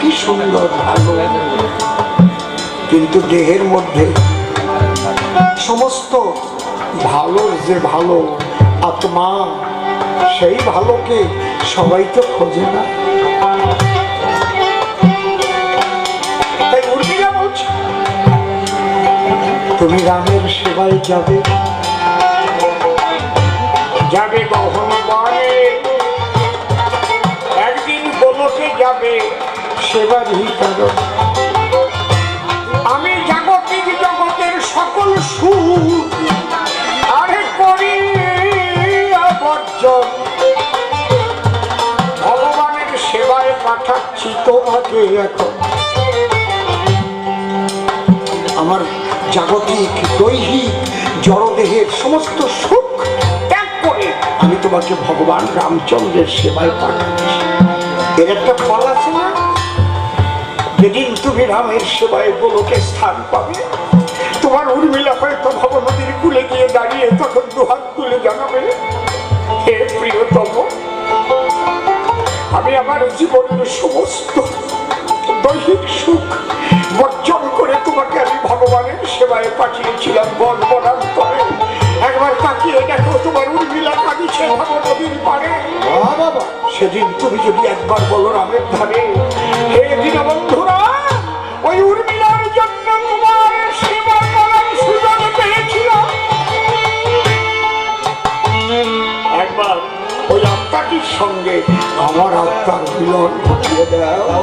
কি সুন্দর ভালো। কিন্তু দেহের মধ্যে সমস্ত ভালোর যে ভালো, আত্মা, সেই ভালোকে সবাই তো খোঁজে না। তুমি রামের সেবায় যাবে? যাবে গহন সেবারই কারণ আমি জাগতিক জগতের সকল সুখ আরে করি বর্জন ভগবানের সেবায় পাঠাচ্ছি তোমাকে এখন। আমার জাগতিক দৈহিক জড়দেহের সমস্ত সুখ ত্যাগ করে আমি তোমাকে ভগবান রামচন্দ্রের সেবায় পাঠাচ্ছি। এর একটা ফল আছে না যেদিন তুমি রামের সেবায় গোলকে স্থান পাবে তোমার উর্মিলা হয়তো ভবনদীর কুলে গিয়ে দাঁড়িয়ে তখন দুহাত তুলে জানাবে হে প্রিয়তম আমি আমার জীবনের সমস্ত দৈহিক সুখ বর্জন করে তোমাকে আমি ভগবানের সেবায় পাঠিয়েছিলাম বন করে একবার তাকিয়ে দেখো তোমার উর্মিলা কাঁদিছে ভগনদীর পারে সেদিন তুমি যদি একবার বলো রামের ধারে একবার ওই আত্মাটির সঙ্গে আমার আত্মার মিলন ঘটিয়ে দাও।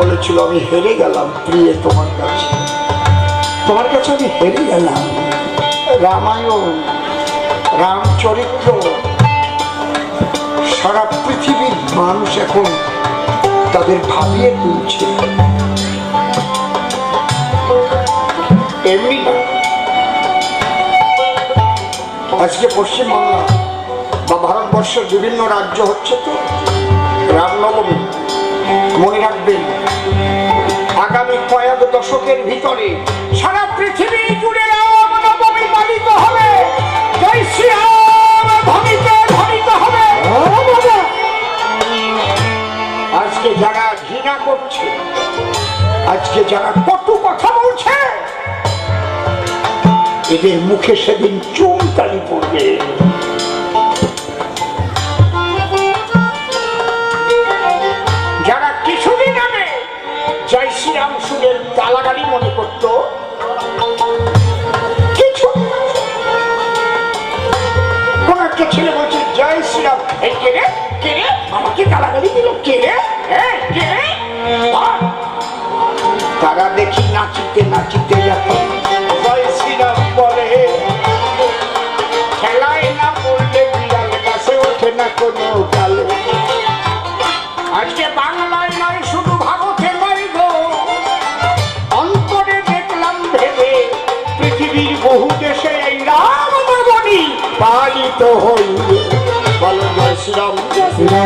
বলেছিল, আমি হেরে গেলাম, প্রিয়ে তোমার কাছে। তোমার কাছে আমি হেরে গেলাম। রামায়ণ, রামচরিত্র, সারা পৃথিবীর মানুষ এখন তাদের ভাবিয়ে তুলছে। এমনি আজকে পশ্চিমবাংলা বা ভারতবর্ষের বিভিন্ন রাজ্য হচ্ছে তো, রামনবমী। কয়েক ভিতরে, সারা পৃথিবী জুড়ে পালিত হবে জয় ধ্বনিত হবে। আজকে যারা ঘৃণা করছে, আজকে যারা কটু কথা বলছে, এদের মুখে সেদিন চুমতালি পড়বে। machite, machite, ya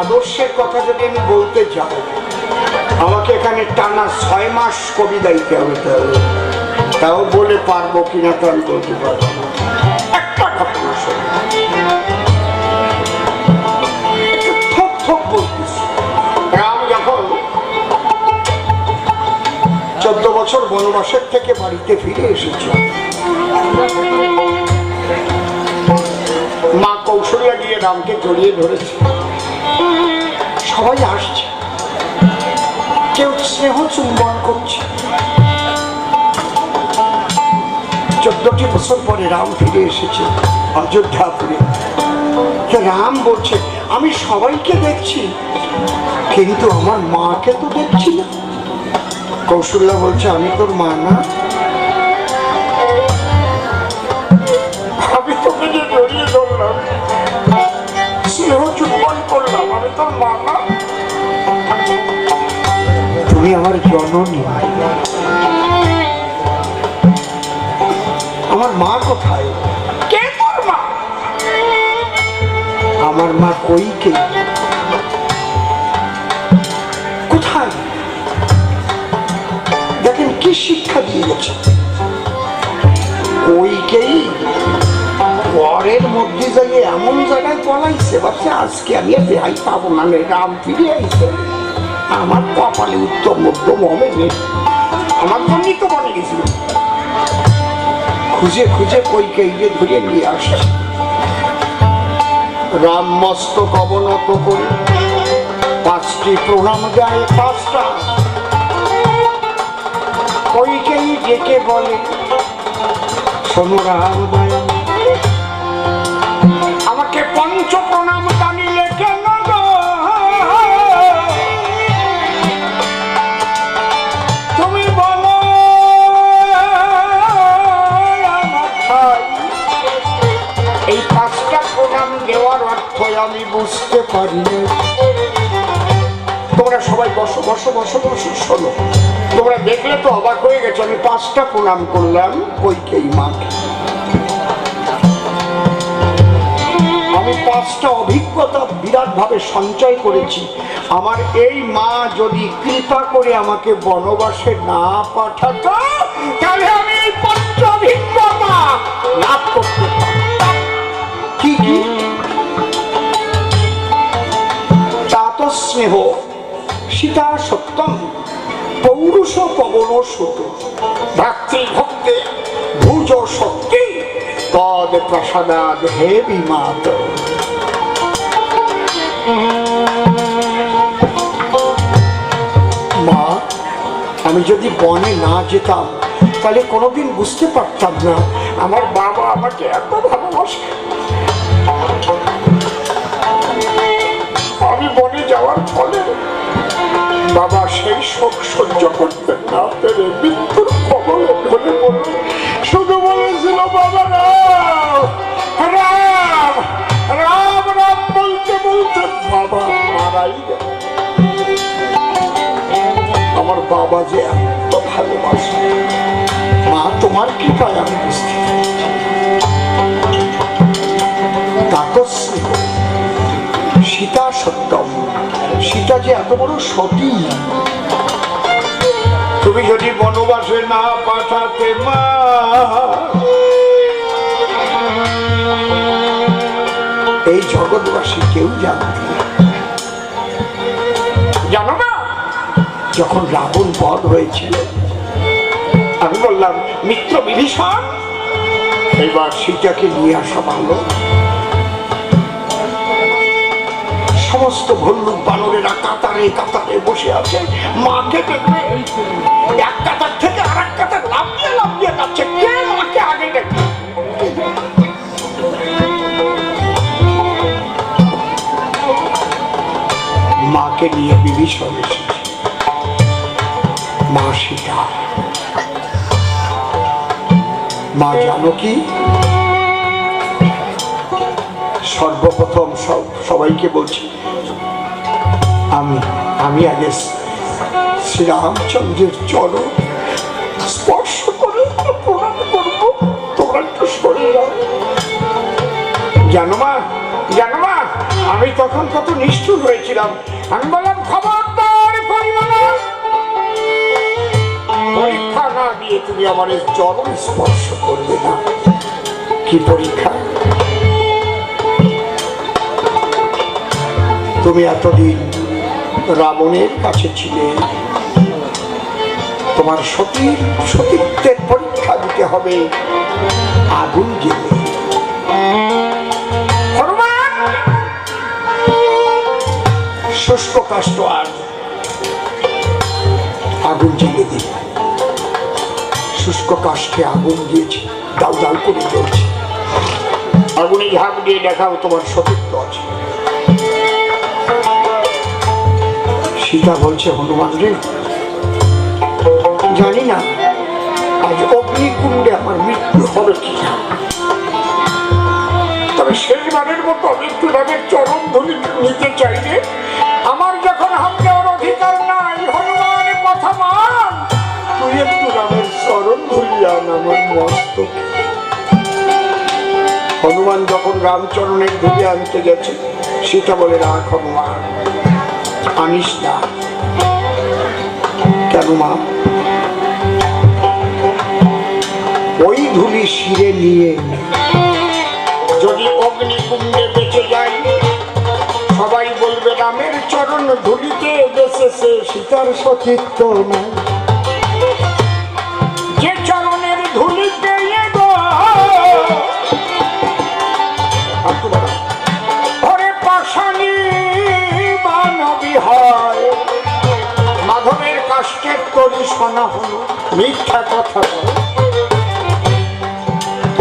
আদর্শের কথা যদি আমি বলতে যাই আমাকে এখানে টানা ছয় মাস কবিতা দিতে হবে। তাহলে তাও বলে পারব কিনা তো আমি বলতে পারব। একটা যখন চোদ্দ বছর বনবাসের থেকে বাড়িতে ফিরে এসেছে, মা কৌশলিয়া গিয়ে রামকে জড়িয়ে ধরেছে। সবাই আসছে। কেউ স্নেহ চুম্বন করছে। চোদ্দটি বছর পরে রাম ফিরে এসেছে অযোধ্যাপুরে রাম বলছে, আমি সবাইকে দেখছি, কিন্তু আমার মাকে তো দেখছি না। কৌশল্যা বলছে, আমি তোর মা না। আমি তোকে জড়িয়ে ধরলাম, স্নেহ চুম্বন করলাম, আমি তোর মা না। তুমি আমার জননী। আমার মা কোথায়? কে তোর মা? আমার মা কইকে কোথায়? দেখেন কি শিক্ষা দিয়ে গেছে কইকেই পরের মধ্যে যাই এমন জায়গায় পলাইছে ভাবছে আজকে আমি আর রেহাই পাবো না রাম ফিরে আইছে। আমার কপালে উত্তম মধ্যম হবে আমার জন্যই তো বনে গেছিল। খুঁজে খুঁজে কইকে যে ধরে নিয়ে আসছে। রাম মস্তক অবনত করে পাঁচটি প্রণাম যায় পাঁচটা। কইকেই ডেকে বলে, শোনো রাম আমাকে পঞ্চ প্রণাম জানিলে বসো বসো বসো বসো, শোনো। তোমরা দেখলে তো অবাক হয়ে গেছো, আমি পাঁচটা প্রণাম করলাম কইকেই মাকে আমি পাঁচটা অভিজ্ঞতা বিরাট ভাবে সঞ্চয় করেছি। আমার এই মা যদি কৃপা করে আমাকে বনবাসে না পাঠাতো, তাহলে আমি এই পঞ্চ অভিজ্ঞতা লাভ করতে কি কি? তাত স্নেহ সীতা সত্যম পৌরুষ পবন সুত। ভক্তি ভুজ শক্তি তদ প্রসাদাদ হে বিমাত। মা, আমি যদি বনে না যেতাম, তাহলে কোনোদিন বুঝতে পারতাম না, আমার বাবা আমাকে এত ভালোবাসে। আমি বনে যাওয়ার সেই শোক সহ্য করতেন না পেরে মৃত্যুর কবলে ঢলে পড়ল শুধু বলেছিল বাবা রাম রাম রাম বলতে বলতে বাবা মারাই গেল আমার বাবা যে এত ভালোবাসে, মা তোমার কৃপায় আমি বুঝতে। সীতা সত্যম সীতা যে এত বড় সতী। তুমি যদি বনবাসে না পাঠাতে মা। এই জগৎবাসী কেউ জানতে জানো না? যখন রাবণ বধ হয়েছিল আমি বললাম মিত্র বিভীষণ এবার সীতাকে নিয়ে আসা ভালো। সমস্ত ভল্লুক বানরেরা কাতারে কাতারে বসে আছে। মাকে দেখবে এক কাতার থেকে আর এক কাতার লাভ দিয়ে যাচ্ছে। কে মাকে আগে দেখবে মাকে নিয়ে বিভীষণ এসেছে। মা সীতা মা জানো কি? সর্বপ্রথম সব সবাইকে বলছি, আমি আমি আগে শ্রীরামচন্দ্রের চরণ স্পর্শ করে প্রণাম করব। তোমরা সরে যাও। জানো মা জানো মা, আমি তখন কত নিষ্ঠুর হয়েছিলাম। আমি বললাম, খবরদার পরীক্ষা না দিয়ে তুমি আমার চরম স্পর্শ করবে না। কি পরীক্ষা? তুমি এতদিন রাবণের কাছে ছিলে। তোমার সতীর সতীত্বের পরীক্ষা দিতে হবে। আগুন জেলে শুষ্ক কাষ্ট আর আগুন জেলে দিই শুষ্ক কাষ্ঠে আগুন দিয়েছি দাউ দাউ করে জ্বলছে। আগুনে ঝাঁপ দিয়ে দেখাও তোমার সতীত্ব আছে। সীতা বলছে, হনুমান রে, জানি না, আজ অগ্নিকুণ্ডে আমার মৃত্যু হবে কিনা তবে শেষবারের মতো মৃত্যু রামের চরম ধরি নিতে চাইলে আমার যখন হাত দেওয়ার অধিকার নাই, হনুমান কথা মান। তুই একটু রামের চরণ ধরিয়ান আমার মস্তক। হনুমান যখন রামচরণের ধুলি আনতে গেছে সীতা বলে রাখ হনুমান। আনিস না কেন মা? ওই ধুলি শিরে নিয়ে যদি অগ্নিকুণ্ডে বেঁচে যাই, সবাই বলবে রামের চরণ ধুলিতে বেঁচেছে সীতার সতীর্থ নাই মিথ্যা কথা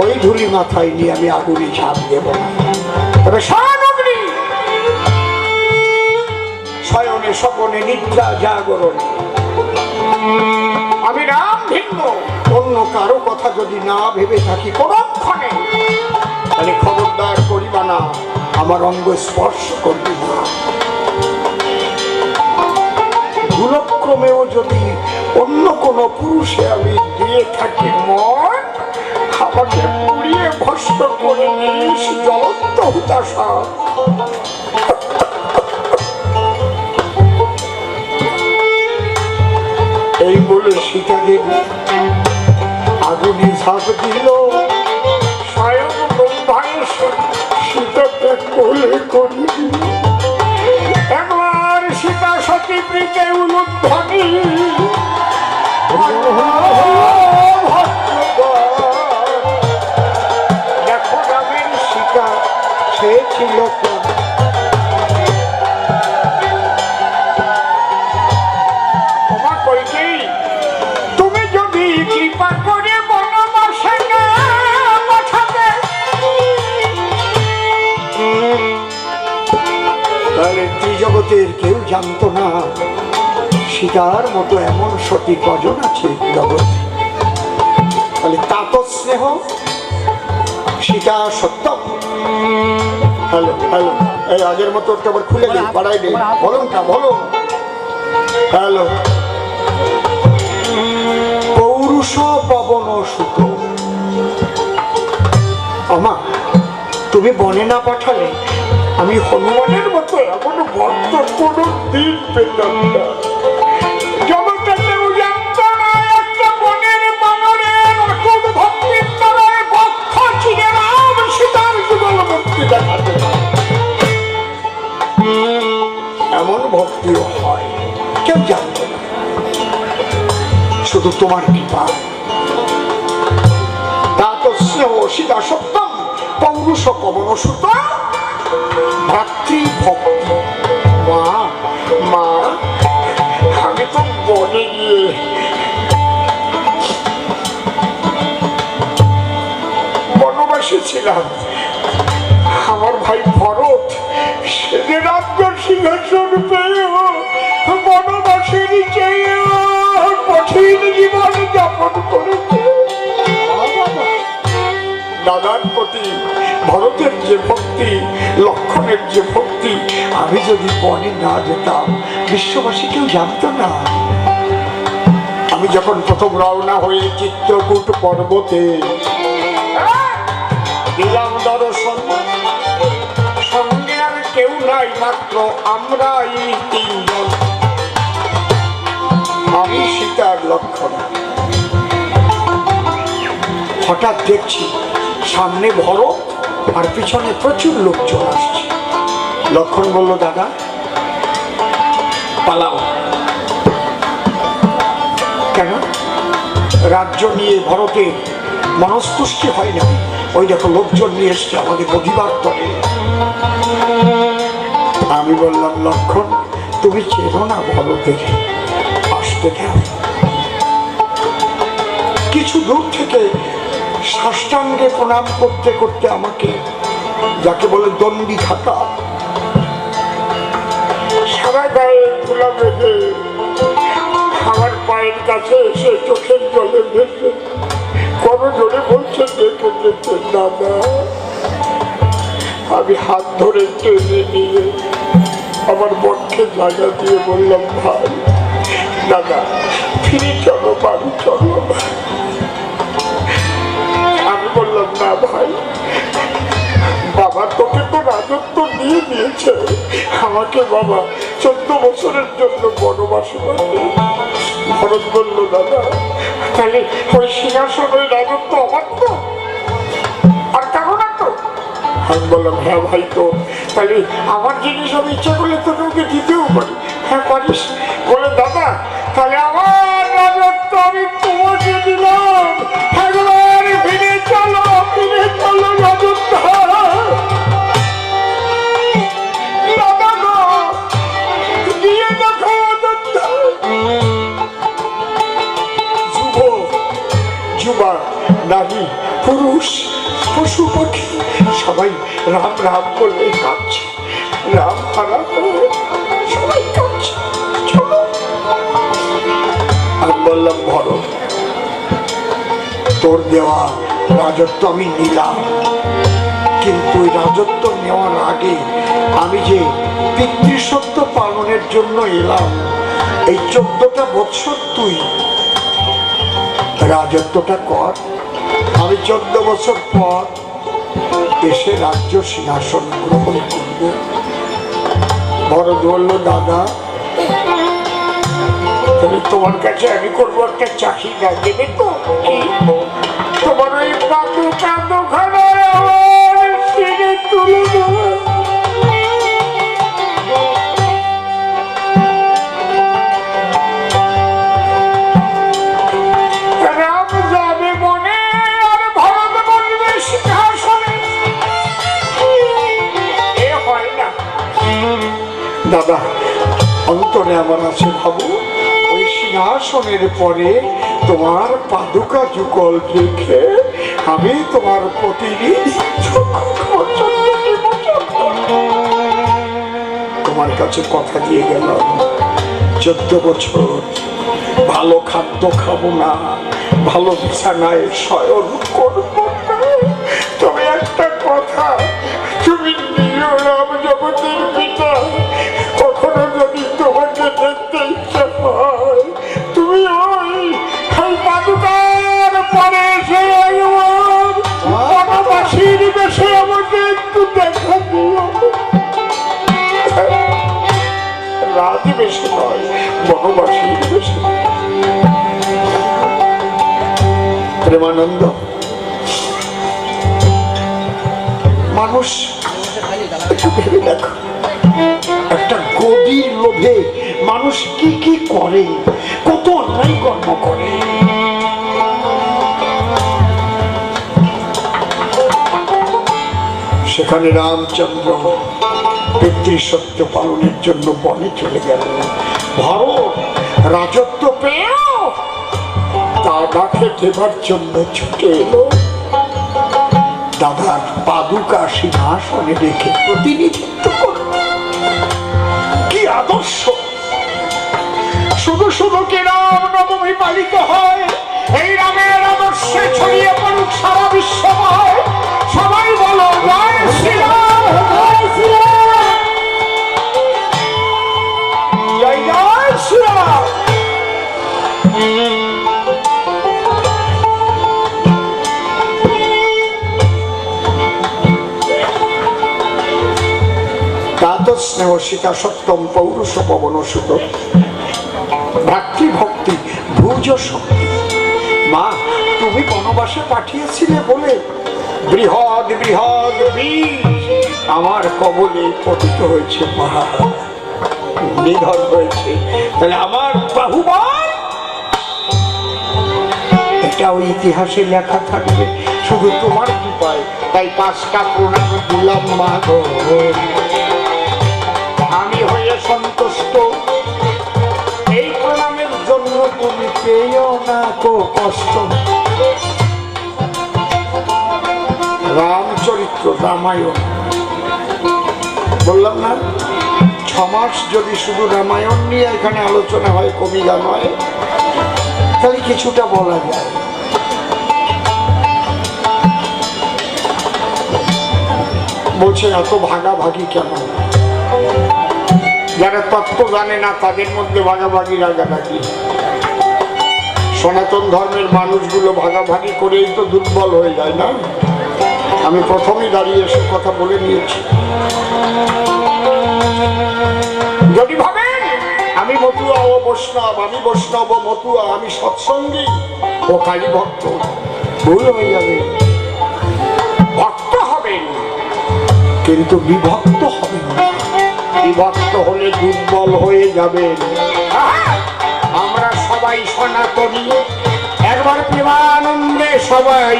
ওই ধুলি মাথায় নিয়ে আমি আগুনে ঝাঁপ দেব তবে সামগ্রী শয়নে স্বপনে নিদ্রা জাগরণ। আমি রাম ভিন্ন। অন্য কারও কথা যদি না ভেবে থাকি কোনক্ষণে তাহলে খবরদার করিবা না। আমার অঙ্গ স্পর্শ করবি না। ভুলক্রমেও যদি অন্য কোনো পুরুষে আমি দিয়ে থাকি মন আমাকে পুড়িয়ে ভস্ম করে নিস জ্বলন্ত হুতাশা। এই বলে সীতা দেবী আগুনে ঝাঁপ দিল। স্বয়ং ব্রহ্মায় সীতাকে কোলে করি প্রীতে উলুধ্বনি দেখো রামের সীতা সে ছিল কোন? জানতো না। সীতার মতো এমন সতী কজন আছে জগৎ। তাহলে স্নেহ সীতা সত্যম হ্যালো হ্যালো, এই আগের মতো একটু আবার খুলে দিই, বাড়াই দিই। বলুন না বলুন। হ্যালো। পৌরুষ পবন সুত। আমা, তুমি বনে না পাঠালে? আমি হনুমানের মতো এমন ভক্ত কোনো দিন পেতাম না। সীতার। এমন ভক্তিও হয়, কেউ জানতো শুধু তোমার কৃপা। তা তো স্নেহ সীতা সত্যম পৌরুষ কমন সুত ভাতৃভক্তি মা মা, আমি তো বনে গিয়ে বনবাসী ছিলাম। আমার ভাই ভরত সে যে রাজ্য সিংহাসন পেয়েও বনবাসীর চেয়ে কঠিন জীবন যাপন করেছে। দাদার প্রতি, ভরতের যে ভক্তি, লক্ষণের যে ভক্তি, আমি যদি বনে না যেতাম বিশ্ববাসী কেউ জানতো না। আমি যখন প্রথম রওনা হয়ে চিত্রকূট পর্বতে দিলাম দর্শন হলো আমরা এই তিনজন। আমি সীতার লক্ষণ। হঠাৎ দেখছি সামনে ভরত আর পিছনে প্রচুর লোকজন আসছে। লক্ষণ বলল, দাদা, পালাও। কেন? রাজ্য নিয়ে ভরতের মনস্তুষ্টি হয় না। ওই দেখো, লোকজন নিয়ে এসছে আমাদের প্রতিবাদ করে আমি বললাম, লক্ষণ, তুমি চেনো না ভরতের আসতে দাও কিছু দূর থেকে সাষ্টাঙ্গে প্রণাম করতে করতে আমাকে যাকে বলে দণ্ডি খাতা সারা গায়ে ধুলা বেঁধে, আমার পায়ের কাছে এসে চোখের জলে ভেসে কোনো জোরে বলছে দেখে দেখে দাদা আমি হাত ধরে টেনে নিয়ে আমার বক্ষে জায়গা দিয়ে বললাম, ভাই দাদা ফিরে চলো, বাড়ি চলো। না ভাই। বাবা তোকে তো রাজত্ব দিয়ে দিয়েছে। আমাকে বাবা চোদ্দ বছরের জন্য বনবাসে ভরত বলল, দাদা, তাহলে ওই সিংহাসন, ওই রাজত্ব আমার তো। আর কারও না তো? আমি বললাম হ্যাঁ ভাই তো, তাহলে আমার জিনিস আমি ইচ্ছা করলে তো তোকে দিতেও পারি। হ্যাঁ পারিস? বলে, দাদা, তাহলে নারী পুরুষ, পশু পাখি, সবাই রাম রাম বলে কাঁদছে। রাম হারা করে সবাই কাঁদছে। আমি বললাম ভরত তোর দেওয়া রাজত্ব আমি নিলাম। কিন্তু ওই রাজত্ব নেওয়ার আগে আমি যে পিতৃসত্য পালনের জন্য এলাম, এই চোদ্দটা বৎসর তুই রাজত্বটা কর। আমি চোদ্দ বছর পর এসে রাজ্য সিংহাসন গ্রহণ করব। বড় ধরল দাদা। তুমি তোমার কাছে আমি করব একটা চাহিদা দেবে তো তোমার ওই কাঁদো দাদা, অন্তরে আমার আছে ভাবু, ওই সিংহাসনের পরে তোমার পাদুকা যুগল দেখে আমি তোমার তোমার কাছে কথা দিয়ে গেলাম, চোদ্দ বছর, ভালো খাদ্য খাব না, ভালো বিছানায় শয়ন করব প্রেমানন্দ। মানুষ একটু গদির লোভে মানুষ কি কি করে, কত অন্যায় কর্ম করে। সেখানে রামচন্দ্র পিতৃসত্য পালনের জন্য বনে চলে গেল ভারত রাজত্ব পেয়েও ডাকে দেবার জন্য ছুটে এলো। দাদার পাদুকা সিংহাসনে রেখে প্রতিনিধিত্ব কি আদর্শ! শুধু শুধু কি রাম নবমী পালিত হয়, এই রামের আদর্শে ছড়িয়ে পড়ুক সারা বিশ্বময় স্নেহ সীতা সত্যম পৌরুষ পবন সুত। ভ্রাতৃভক্তি, ভুজ শক্তি। মা, তুমি বনবাসে পাঠিয়েছিলে বলে বৃহৎ বৃহৎ আমার কবলে পতিত হয়েছে, মা। নিধন হয়েছে। তাহলে আমার বাহুবল! এটাও ইতিহাসে লেখা থাকবে। শুধু তোমার কৃপায়। তাই পাঁচটা প্রণাম দিলাম, মা কো কষ্ট। রামচরিত্র রামায়ণ। বললাম না? ছ মাস যদি শুধু রামায়ণ নিয়ে এখানে আলোচনা হয়, কবিতা নয়, তাহলে কিছুটা বলা যায়। বলছে, এত ভাগাভাগি কেন? যারা তত্ত্ব জানে না, তাদের মধ্যে ভাগাভাগি রাগাভাগি। সনাতন ধর্মের মানুষগুলো ভাগাভাগি করেই তো দুর্বল হয়ে যায়, না? আমি প্রথমেই দাঁড়িয়ে এসে কথা বলে নিয়েছি। যদি ভাবেন, আমি মতুয়া ও বৈষ্ণব, আমি বৈষ্ণব ও মতুয়া, আমি সৎসঙ্গী ও কালী ভক্ত, ভুল হয়ে যাবে। ভক্ত হবেন, কিন্তু বিভক্ত হবেন। বিভক্ত হলে দুর্বল হয়ে যাবেন। সবাই সনাতনী একবার প্রেমানন্দে সবাই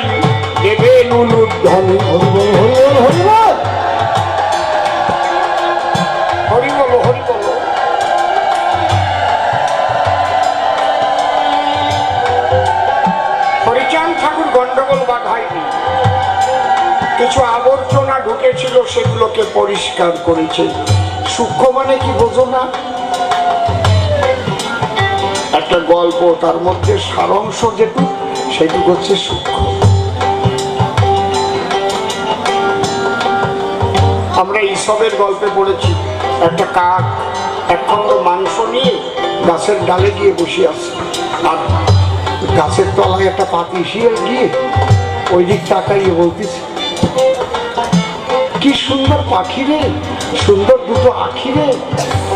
ঠাকুর গন্ডগোল বাধায়নি কিছু আবর্জনা ঢুকেছিল, সেগুলোকে পরিষ্কার করেছে। সূক্ষ্ম মানে কি বোঝো না? গল্প, তার মধ্যে সারাংশ যেটু সেটুকু হচ্ছে সূক্ষ্ম। আমরা ঈসবের গল্পে পড়েছি, একটা কাক এক খণ্ড মাংস নিয়ে গাছের ডালে গিয়ে বসে আছে। আর গাছের তলায় একটা পাতি শিয়াল গিয়ে ওই দিক তাকাইয়ে বলতেছে, কি সুন্দর পাখি রে, সুন্দর দুটো আখি রে,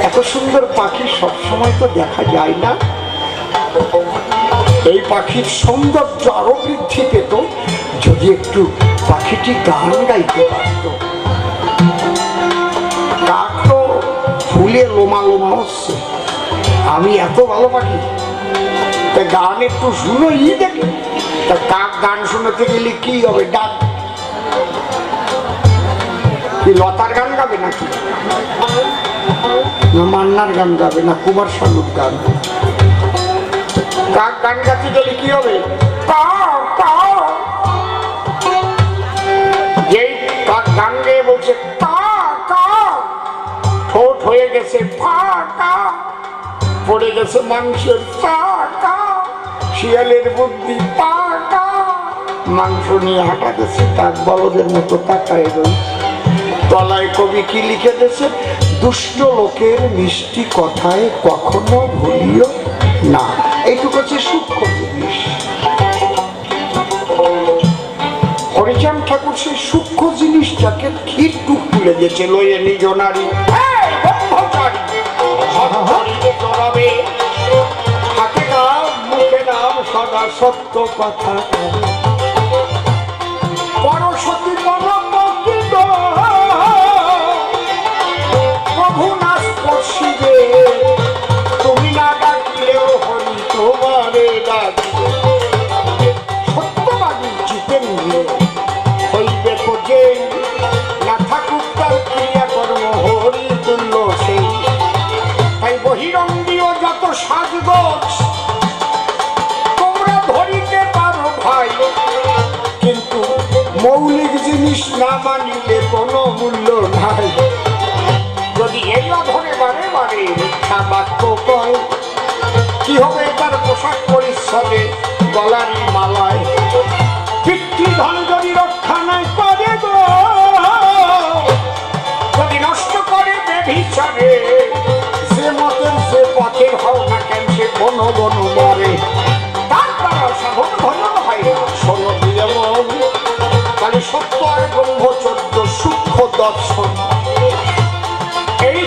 এত সুন্দর পাখি সবসময় তো দেখা যায় না। এই পাখির সৌন্দর্য আরও বৃদ্ধি পেত যদি একটু পাখিটি গান গাইতে পারত। ফুলে লোমা লোমা হচ্ছে। আমি এত ভালো পাখি। তা গান একটু শুনো ই দেখে। তা কাক গান শোনাতে গেলে কি হবে? ডাক। লতার গান গাবে নাকি? না, মান্নার গান গাবে না, কুমার শানুর গান। কাক গান গাতে গেলে কি হবে। যেই কাক গান গেয়ে বলছে ঠোঁট হয়ে গেছে পড়ে গেছে মাংসের শিয়ালের বুদ্ধি মাংস নিয়ে হাঁটা গেছে তার বলদের মতো তাকায় রয়েছে। তলায় কবি কি লিখে দিয়েছে? দুষ্ট লোকের মিষ্টি কথায় কখনো ভুলিও না। এইটুকু হচ্ছে সূক্ষ্ম জিনিস। হরিচাঁদ ঠাকুর সেই সূক্ষ্ম জিনিসটাকে ক্ষীর টুক তুলে গেছে লইয়ে নিজ নারী। সদা সত্য কথা। কি হবে তার পোশাক পরিচ্ছদে গলারি মালায়? পিতৃধন যদি রক্ষা নাই করে গো, যদি নষ্ট করে বেভিচারে যে মতের যে পথের হও না কেন সে বন বন মরে। তার দ্বারা সাধন হয় সত্য আর ব্রহ্মচর্য সূক্ষ্ম দর্শন। এই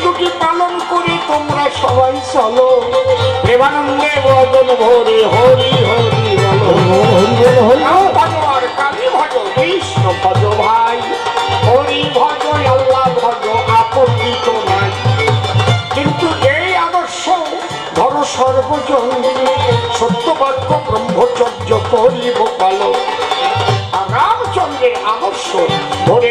সবাই চলো। বদন ভরে, হরি হরি হরি হরি আর কালী ভজ কৃষ্ণ ভজ ভাই। হরি ভজ আল্লাহ ভজ তো নাই কিন্তু এই আদর্শ ধর সর্বজন সত্যবাক্য ব্রহ্মচর্য করিব পালন রামচন্দ্রের আদর্শ ধরে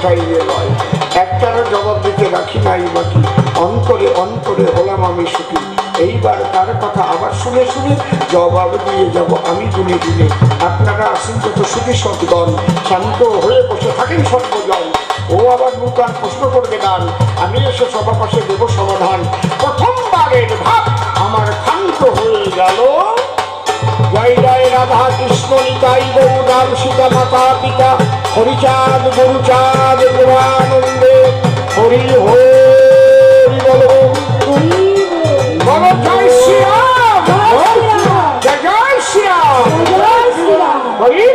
সে উঠাইয়ে লয়। একটারও জবাব দিতে রাখি নাই বাকি অন্তরে অন্তরে হলাম আমি সুখী। এইবার তার কথা আবার শুনে শুনে জবাব দিয়ে যাব আমি দিনে দিনে। আপনারা আসেন যত সুখী সদ্গণ। শান্ত হয়ে বসে থাকেন সর্বজন। ও আবার নূতন প্রশ্ন করবে গান আমি এসে সবার পাশে দেব সমাধান। প্রথমবারের ভাব আমার ক্ষান্ত হয়ে গেল। জয় জয় রাধা কৃষ্ণ, নিতাই গরু রাম সীতা, মাতা, পিতা। হরিচাঁদ গরুচাঁদ প্রমানন্দে হরি হরি বল জয় শ্রীরাম জয় শ্রীরাম। হরি